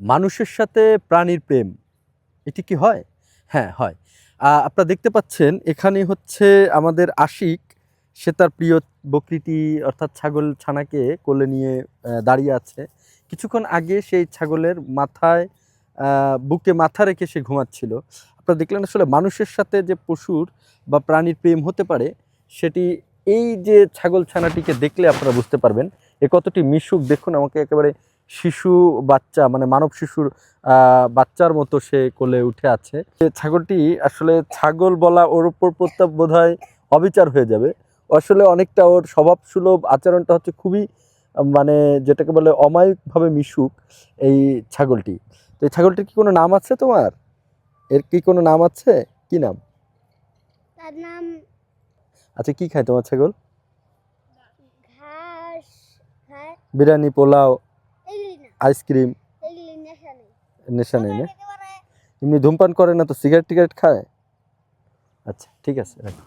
মানুষের সাথে প্রাণীর প্রেম, এটি কি হয়? হ্যাঁ হয়। আপনারা দেখতে পাচ্ছেন, এখানে হচ্ছে আমাদের আশিক, সে তার প্রিয় বকরিটি অর্থাৎ ছাগল ছানাকে কোলে নিয়ে দাঁড়িয়ে আছে। কিছুক্ষণ আগে সেই ছাগলের মাথায় বুকে মাথা রেখে সে ঘুমাচ্ছিল। আপনারা দেখলেন আসলে মানুষের সাথে যে পশুর বা প্রাণীর প্রেম হতে পারে, সেটি এই যে ছাগল ছানাটিকে দেখলে আপনারা বুঝতে পারবেন, এ কতটি মিশুক, দেখুন আমাকে একেবারে শিশু বাচ্চা মানে মানব শিশুর বাচ্চার মতো সে কোলে উঠে আছে। ছাগলটি আসলে ছাগল বলা ওর উপর প্রত্যাপ বোধ হয় অবিচার হয়ে যাবে। আসলে অনেকটা ওর স্বভাব সুলভ আচরণটা হচ্ছে খুবই মানে যেটাকে বলে অমায়িকভাবে মিশুক এই ছাগলটি। তো এই ছাগলটির কি কোনো নাম আছে তোমার? এর কি কোনো নাম আছে? কি নাম? তার নাম আচ্ছা কি খায় তোমার ছাগল? ঘাস বিরিয়ানি পোলাও। আইসক্রিম? নেশা নেই না? এমনি ধূমপান করে না তো? সিগারেট টিগারেট খায়? আচ্ছা ঠিক আছে, রাখো।